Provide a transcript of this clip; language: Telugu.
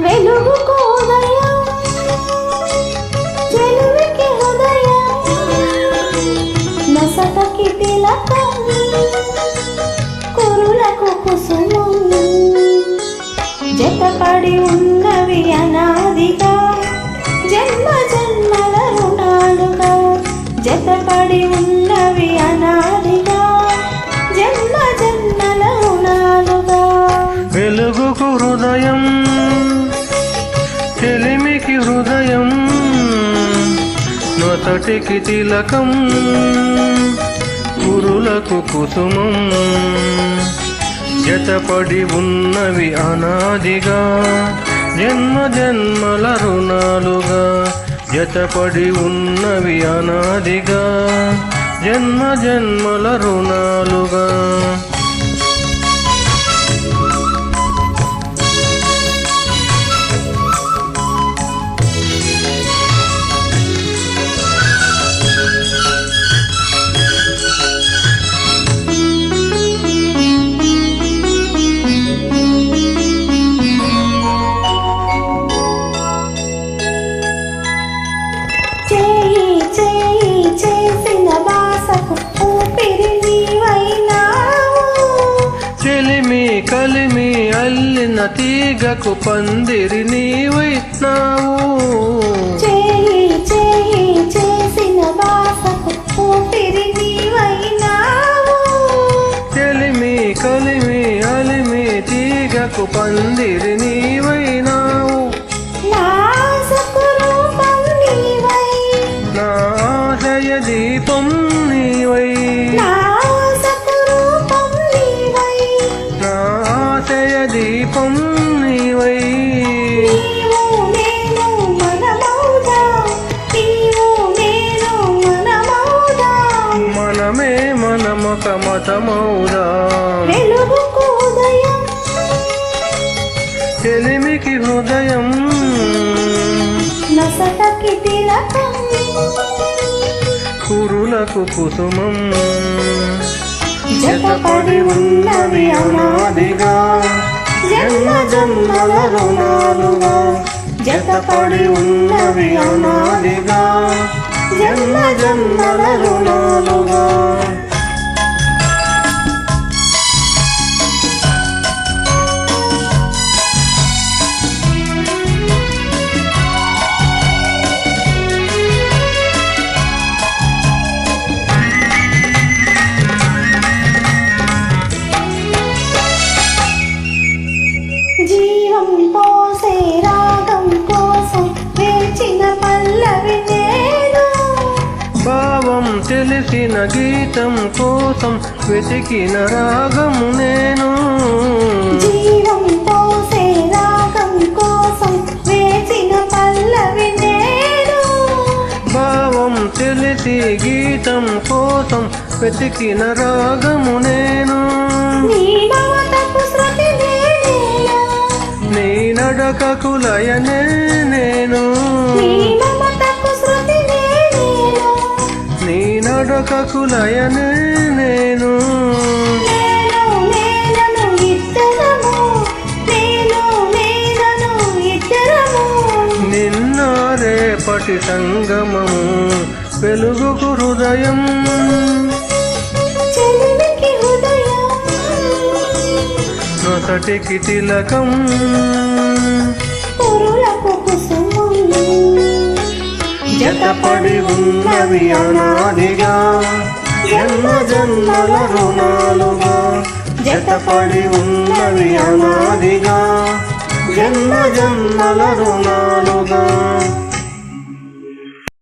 వెలుగు జతపడి ఉన్నవి అనాదిగా. జన్మ జన్మల రుణాలుగా. జతపడి ఉన్నవి అనాదిగా. జన్మ జన్మల రుణాలుగా. వెలుగుకు హృదయం హృదయం నొతటికి తిలకం గురులకు కుసుమం జతపడి ఉన్నవి అనాదిగా జన్మ జన్మల రుణాలుగా జతపడి ఉన్నవి అనాదిగా జన్మ జన్మల రుణాలుగా. కలిమి అల్లిన తీగకు పందిరి నీవైనావు చేయి చేయి చేసిన బాసకు ఊపిరి నీవైనావు. చెలిమి కలిమి అలిమి తీగకు పందిరి నీవైనావు. మతమౌదా వెలుగుకు ఉదయం. చెలిమికి హృదయం. కురులకు కుసుమం. జతపడి ఉన్నవి అనాదిగా. జన్మ జన్మల రుణాలుగా జతపడి ఉన్నవి అనాదిగా. జన్మ జన్మల రుణాలుగా తెలిసిన గీతం కోసం వెతికిన రాగము నేను. జీవం పోసే రాగం కోసం వేచిన పల్లవి నేను. భావం తెలిసి గీతం కోసం వెతికిన రాగము నేను. నీ మమతకు శృతి నేనేలా నీ నడకకు లయనే నేను. నడకకు లయనే నేను. నేను నేనను రేపటి సంగమము వెలుగుకు హృదయం. నొసటికి తిలకం. జతపడి ఉన్నవి అనాదిగా. జన్మ జన్మల రుణాలుగా. జతపడి ఉన్నవి అనాదిగా. జన్మ జన్మల రుణాలుగా.